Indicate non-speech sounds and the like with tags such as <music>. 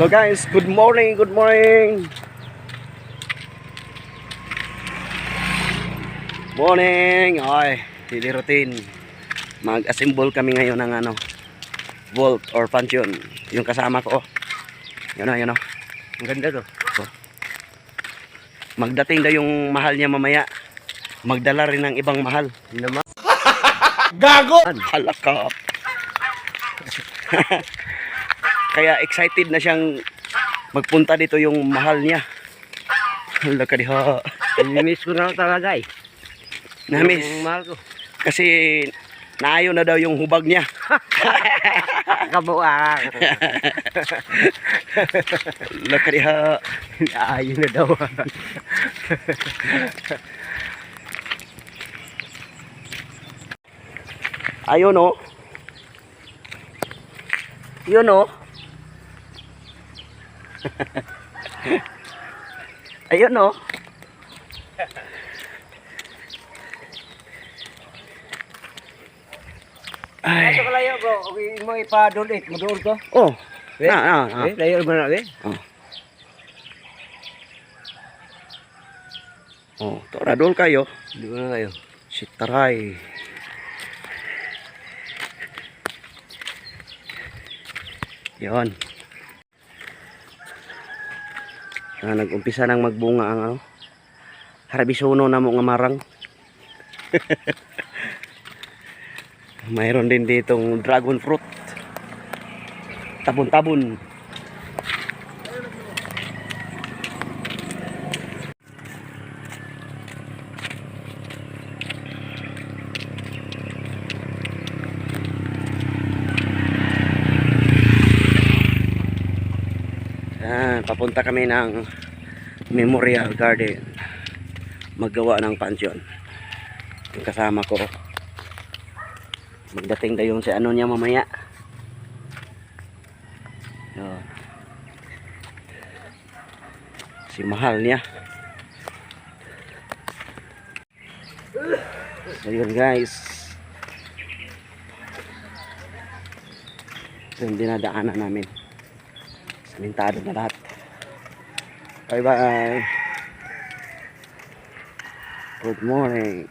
Hello guys, good morning, good morning. Morning. Ay, daily routine. Mag-assemble kami ngayon ng ano, vault or function. Yung kasama ko. oh. Yun na, yun na. Ang ganda to. So, magdating daw yung mahal niya mamaya. Magdala rin ng ibang mahal. Naman. <laughs> Gago! Hala ka. <laughs> Kaya excited na siyang magpunta dito yung mahal niya. Hala ka diha. Namiss ko na talaga eh. Namis. Yung mahal ko. Kasi naayo na daw yung hubag niya. <laughs> Kabuang. Hala ka diha. Ayun na daw. Ayun oh. Yun oh. <laughs> Ayun oh. Ay. Ito kalayo bro. Okay, mo ipa-donate. Mo-doon ko. Oh. Eh? Na, na, na. Eh, layo mo na eh. Oh, tora dol kayo. Ko na kayo. Si Taray. Yon. Ah, nag-umpisa nang magbunga ang ano. Harabisono na mo nga marang. <laughs> Mayroon din ditong dragon fruit. Tabon-tabon. Yan, papunta kami ng Memorial Garden. Maggawa ng pansyon. Yung kasama ko. Magdating na yung si ano niya mamaya. Yun. Si mahal niya. So yun guys. Ito yung dinadaanan namin. Sementado na lahat. Bye bye. Good morning.